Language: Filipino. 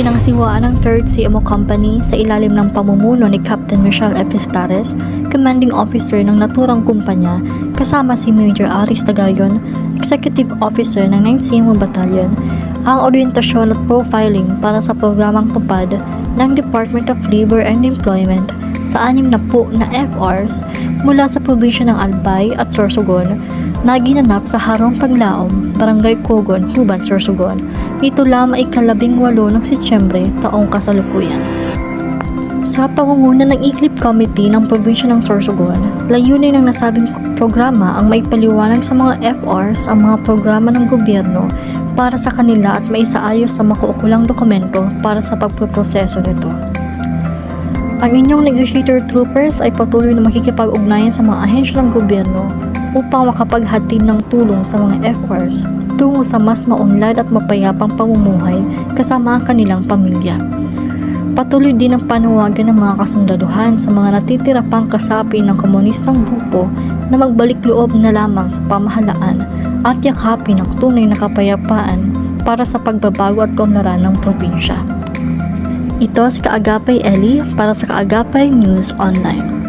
Pinangsiwaan ng 3rd CMO Company sa ilalim ng pamumuno ni Captain Michelle F. Estares, commanding officer ng naturang kumpanya, kasama si Major Aris Tagayon, executive officer ng 9th CMO Battalion, ang orientasyon at profiling para sa programang tupad ng Department of Labor and Employment sa anim na po na FRs mula sa probinsya ng Albay at Sorsogon na ginanap sa Harong Paglaom, Barangay Kogon, Huban, Sorsogon. Nito lamang ikalabing walo ng Setyembre taong kasalukuyan. Sa pangunguna ng Iklip Committee ng probinsya ng Sorsogon, layunin ng nasabing programa ang maipaliwanag sa mga FRs ang mga programa ng gobyerno para sa kanila at maisaayos sa makukulang dokumento para sa pagpoproseso nito. Ang inyong negotiator troopers ay patuloy na makikipag-ugnayan sa mga ahensya ng gobyerno upang makapaghatid ng tulong sa mga FRs tungo sa mas maunlad at mapayapang pamumuhay kasama ang kanilang pamilya. Patuloy din ang panawagan ng mga kasundaluhan sa mga natitira pang kasapi ng komunistang grupo na magbalik loob na lamang sa pamahalaan at yakapin ang tunay na kapayapaan para sa pagbabago at kaunlaran ng probinsya. Ito si Kaagapay Eli para sa Kaagapay News Online.